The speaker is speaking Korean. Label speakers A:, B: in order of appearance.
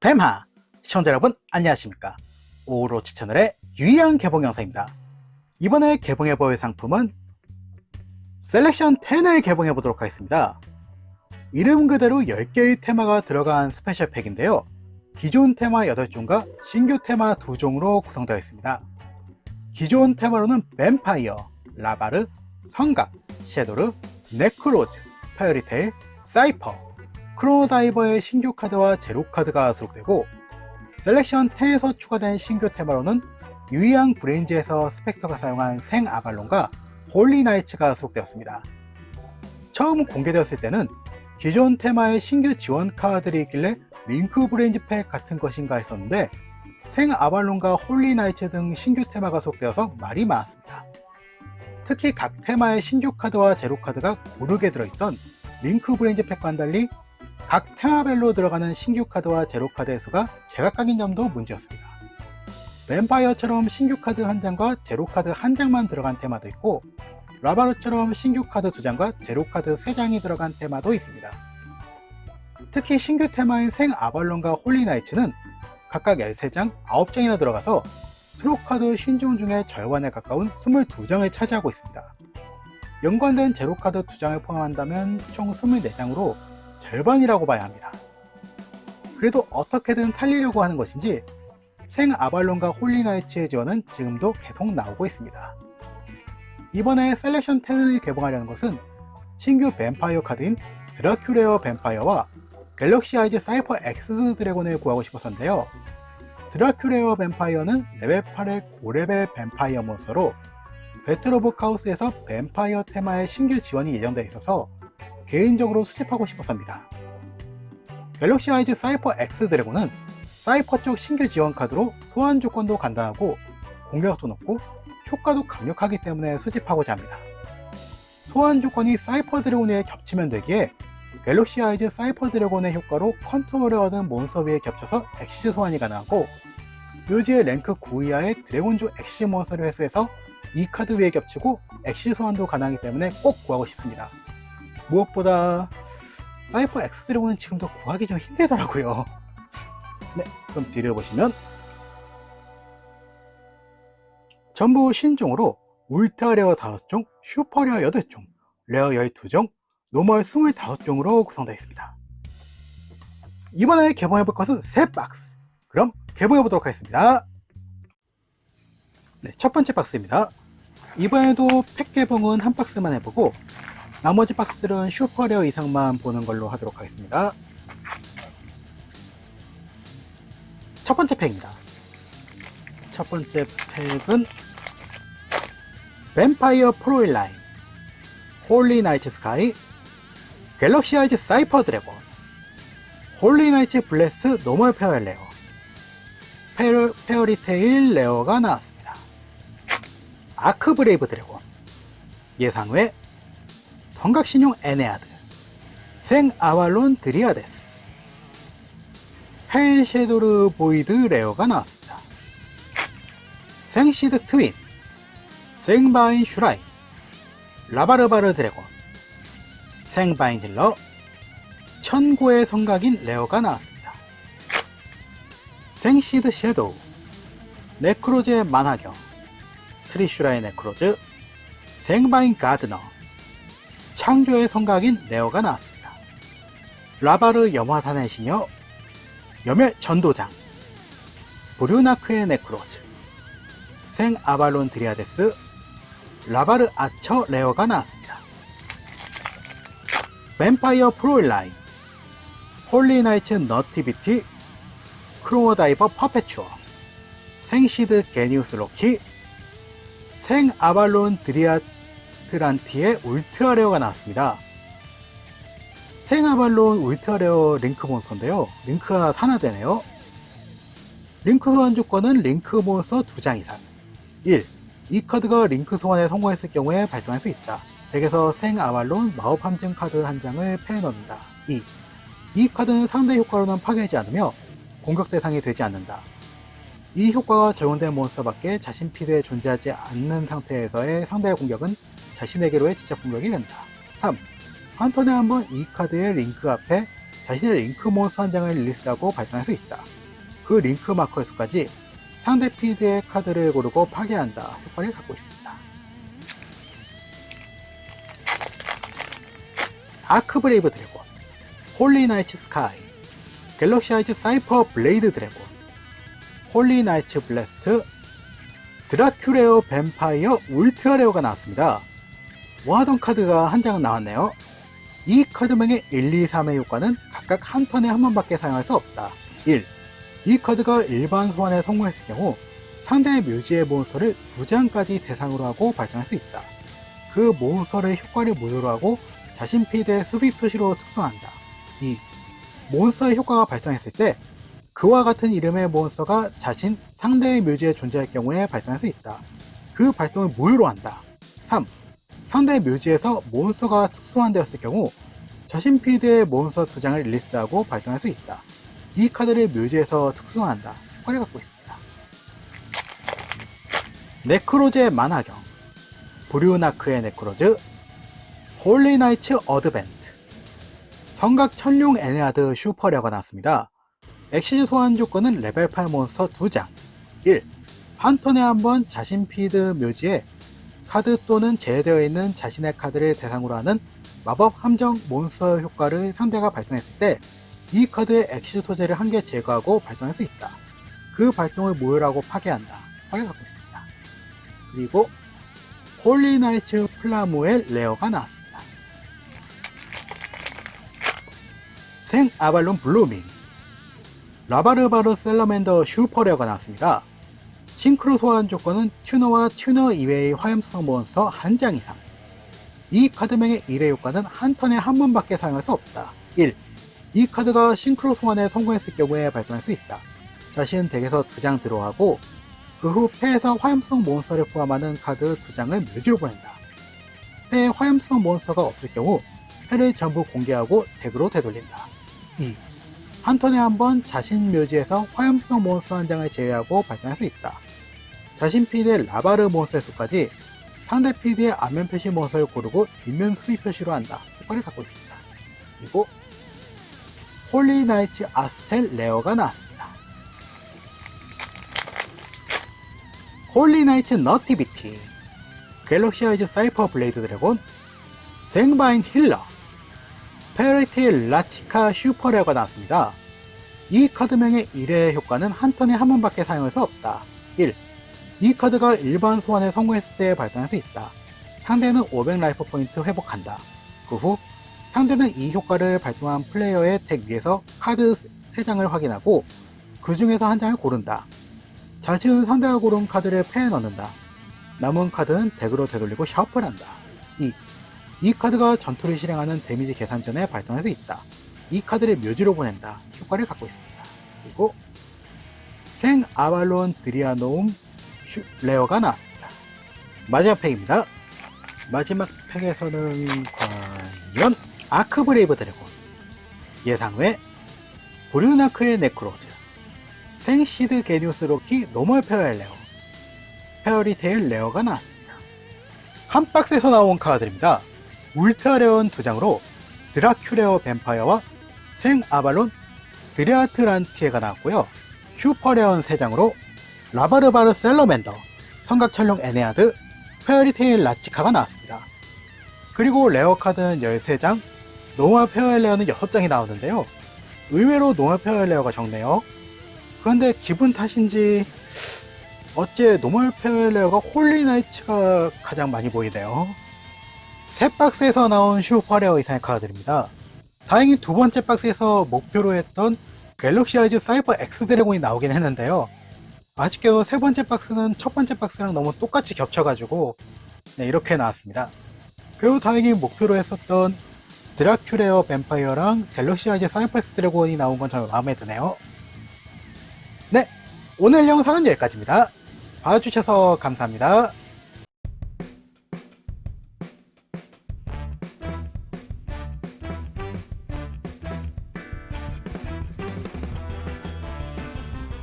A: 뱀하! 시청자 여러분 안녕하십니까? 오로치 채널의 유의한 개봉 영상입니다. 이번에 개봉해볼 상품은 셀렉션 10을 개봉해 보도록 하겠습니다. 이름 그대로 10개의 테마가 들어간 스페셜 팩인데요. 기존 테마 8종과 신규 테마 2종으로 구성되어 있습니다. 기존 테마로는 뱀파이어, 라바르, 성각, 섀도르, 네크로즈, 파이어리테일, 사이퍼, 크로노다이버의 신규 카드와 제로 카드가 수록되고 셀렉션 10에서 추가된 신규 테마로는 유이앙 브레인즈에서 스펙터가 사용한 생 아발론과 홀리 나이츠가 수록되었습니다. 처음 공개되었을 때는 기존 테마의 신규 지원 카드들이 있길래 링크 브레인즈 팩 같은 것인가 했었는데 생 아발론과 홀리 나이츠 등 신규 테마가 수록되어서 말이 많았습니다. 특히 각 테마의 신규 카드와 제로 카드가 고르게 들어있던 링크 브레인즈 팩과는 달리 각 테마별로 들어가는 신규 카드와 제로 카드의 수가 제각각인 점도 문제였습니다. 뱀파이어처럼 신규 카드 한 장과 제로 카드 한 장만 들어간 테마도 있고 라바르처럼 신규 카드 두 장과 제로 카드 세 장이 들어간 테마도 있습니다. 특히 신규 테마인 생 아발론과 홀리나이츠는 각각 13장, 9장이나 들어가서 수록 카드 신종 중에 절반에 가까운 22장을 차지하고 있습니다. 연관된 제로 카드 2장을 포함한다면 총 24장으로 절반이라고 봐야 합니다. 그래도 어떻게든 살리려고 하는 것인지 생 아발론과 홀리나이츠의 지원은 지금도 계속 나오고 있습니다. 이번에 셀렉션 10을 개봉하려는 것은 신규 뱀파이어 카드인 드라큘레어 뱀파이어와 갤럭시 아이즈 사이퍼 엑스 드래곤을 구하고 싶었는데요. 드라큘레어 뱀파이어는 레벨 8의 고레벨 뱀파이어 몬스터로 배틀 오브 카오스에서 뱀파이어 테마의 신규 지원이 예정되어 있어서 개인적으로 수집하고 싶었습니다. 갤럭시 아이즈 사이퍼 X 드래곤은 사이퍼 쪽 신규 지원 카드로 소환 조건도 간단하고 공격도 높고 효과도 강력하기 때문에 수집하고자 합니다. 소환 조건이 사이퍼 드래곤에 겹치면 되기에 갤럭시 아이즈 사이퍼 드래곤의 효과로 컨트롤을 얻은 몬스터 위에 겹쳐서 엑시즈 소환이 가능하고 묘지의 랭크 9 이하의 드래곤조 엑시즈 몬스터를 회수해서 이 카드 위에 겹치고 엑시즈 소환도 가능하기 때문에 꼭 구하고 싶습니다. 무엇보다 사이퍼 X 드래곤은 지금도 구하기 좀 힘들더라고요. 네, 그럼 뒤를 보시면 전부 신종으로 울트라 레어 5종, 슈퍼 레어 8종, 레어 12종, 노멀 25종으로 구성되어 있습니다. 이번에 개봉해볼 것은 3박스. 그럼 개봉해보도록 하겠습니다. 네, 첫 번째 박스입니다. 이번에도 팩 개봉은 한 박스만 해보고 나머지 박스들은 슈퍼레어 이상만 보는 걸로 하도록 하겠습니다. 첫 번째 팩입니다. 첫 번째 팩은 뱀파이어 프로일라인, 홀리 나이트 스카이, 갤럭시 아이즈 사이퍼 드래곤, 홀리 나이트 블레스 노멀 페어 레어, 페어, 페어리테일 레어가 나왔습니다. 아크 브레이브 드래곤, 예상외 성각신용 에네아드, 생 아왈론 드리아데스, 헬 쉐도르 보이드 레어가 나왔습니다. 생 시드 트윈, 생 바인 슈라인, 라바르바르 드래곤, 생 바인 힐러, 천고의 성각인 레어가 나왔습니다. 생 시드 섀도우, 네크로즈의 만화경, 트리슈라의 네크로즈, 생바인 가드너, 창조의 성각인 레어가 나왔습니다. 라바르 염화산의 시녀, 염의 전도장, 브류나크의 네크로즈, 생 아발론 드리아데스, 라바르 아처 레어가 나왔습니다. 뱀파이어 프로일라인, 홀리나이츠 너티비티, 크로어다이버 퍼페추어, 생시드 게니우스 로키, 생 아발론 드리아 트란티의 울트라 레어가 나왔습니다. 생 아발론 울트라 레어 링크 몬스터인데요. 링크가 산화되네요. 링크 소환 조건은 링크 몬스터 2장 이상. 1. 이 카드가 링크 소환에 성공했을 경우에 발동할 수 있다. 덱에서 생 아발론 마법 함증 카드 한 장을 패해 넣는다. 2. 이 카드는 상대 효과로는 파괴하지 않으며 공격 대상이 되지 않는다. 이 효과가 적용된 몬스터밖에 자신 필드에 존재하지 않는 상태에서의 상대의 공격은 자신에게로의 직접 공격이 된다. 3. 한 턴에 한 번 이 카드의 링크 앞에 자신의 링크 몬스터 한 장을 릴리스하고 발동할 수 있다. 그 링크 마커의 수까지 상대 필드의 카드를 고르고 파괴한다 효과를 갖고 있습니다. 아크 브레이브 드래곤, 홀리 나이츠 스카이, 갤럭시 아이즈 사이퍼 블레이드 드래곤, 홀리 나이츠 블래스트, 드라큐레어 뱀파이어 울트라 레어가 나왔습니다. 모아던 카드가 한 장은 나왔네요. 이 카드명의 1, 2, 3의 효과는 각각 한 턴에 한 번밖에 사용할 수 없다. 1. 이 카드가 일반 소환에 성공했을 경우 상대의 묘지의 몬스터를 두 장까지 대상으로 하고 발전할 수 있다. 그 몬스터의 효과를 무효로 하고 자신 필드의 수비 표시로 특성한다. 2. 몬스터의 효과가 발동했을 때 그와 같은 이름의 몬스터가 자신 상대의 묘지에 존재할 경우에 발동할 수 있다. 그 발동을 무효로 한다. 3. 상대의 묘지에서 몬스터가 특수한되었을 경우 자신 필드의 몬스터 두 장을 릴리스하고 발동할 수 있다. 이 카드를 묘지에서 특수한다. 효과를 갖고 있습니다. 네크로즈의 만화경 브류나크의 네크로즈 홀리나이츠 어드벤트 성각 천룡 에네아드 슈퍼레어가 나왔습니다. 엑시즈 소환 조건은 레벨 8 몬스터 2장 1. 한 턴에 한 번 자신 피드 묘지에 카드 또는 제외되어 있는 자신의 카드를 대상으로 하는 마법 함정 몬스터 효과를 상대가 발동했을 때 이 카드의 엑시즈 소재를 한 개 제거하고 발동할 수 있다. 그 발동을 모혈하고 파괴한다. 화를 갖고 있습니다. 그리고 홀리나이츠 플라무엘 레어가 나왔습니다. 생 아발론 블루밍 라바르바르 셀러맨더 슈퍼레어가 나왔습니다. 싱크로 소환 조건은 튜너와 튜너 이외의 화염성 몬스터 한 장 이상. 이 카드명의 1의 효과는 한 턴에 한 번밖에 사용할 수 없다. 1. 이 카드가 싱크로 소환에 성공했을 경우에 발동할 수 있다. 자신 덱에서 두장 들어가고 그 후 패에서 화염성 몬스터를 포함하는 카드 두 장을 묘지로 보낸다. 패에 화염성 몬스터가 없을 경우 패를 전부 공개하고 덱으로 되돌린다. 2. 한 턴에 한 번 자신 묘지에서 화염성 몬스터 한 장을 제외하고 발동할 수 있다. 자신 필드의 라바르 몬스터의 수까지 상대 필드의 안면 표시 몬스터를 고르고 뒷면 수비 표시로 한다. 효과를 갖고 있습니다. 그리고 홀리 나이츠 아스텔 레어가 나왔습니다. 홀리 나이츠 너티비티 갤럭시 아이즈 사이퍼 블레이드 드래곤 생바인 힐러 페어리테일 라치카 슈퍼레어가 나왔습니다. 이 카드명의 1회 효과는 한 턴에 한 번밖에 사용할 수 없다. 1. 이 카드가 일반 소환에 성공했을 때 발동할 수 있다. 상대는 500 라이프 포인트 회복한다. 그 후 상대는 이 효과를 발동한 플레이어의 덱 위에서 카드 3장을 확인하고 그 중에서 한 장을 고른다. 자신은 상대가 고른 카드를 패에 넣는다. 남은 카드는 덱으로 되돌리고 셔플한다. 2. 이 카드가 전투를 실행하는 데미지 계산 전에 발동할 수 있다. 이 카드를 묘지로 보낸다. 효과를 갖고 있습니다. 그리고 생 아발론 드리아노움 슈- 레어가 나왔습니다. 마지막 팩입니다. 마지막 팩에서는 과연 아크브레이브 드래곤 예상외 브류나크의 네크로즈 생시드 게니우스 로키 노멀 페어엘 레어 페어리테일 레어가 나왔습니다. 한 박스에서 나온 카드입니다. 울트라 레어는 두 장으로 드라큐레어 뱀파이어와 생 아발론 드리아트란티에가 나왔고요. 슈퍼레어는 세 장으로 라바르바르 셀러맨더, 성각철룡 에네아드, 페어리테일 라치카가 나왔습니다. 그리고 레어 카드는 13장, 노마 페어레어는 6장이 나오는데요. 의외로 노마 페어레어가 적네요. 그런데 기분 탓인지 어째 노멀 페어레어가 홀리나이츠가 가장 많이 보이네요. 세 박스에서 나온 슈퍼레어 이상의 카드들입니다. 다행히 두 번째 박스에서 목표로 했던 갤럭시 아이즈 사이버 X 드래곤이 나오긴 했는데요. 아쉽게도 세 번째 박스는 첫 번째 박스랑 너무 똑같이 겹쳐가지고 네, 이렇게 나왔습니다. 그리고 다행히 목표로 했었던 드라큐레어 뱀파이어랑 갤럭시 아이즈 사이버 X 드래곤이 나온 건 정말 마음에 드네요. 네, 오늘 영상은 여기까지입니다. 봐주셔서 감사합니다.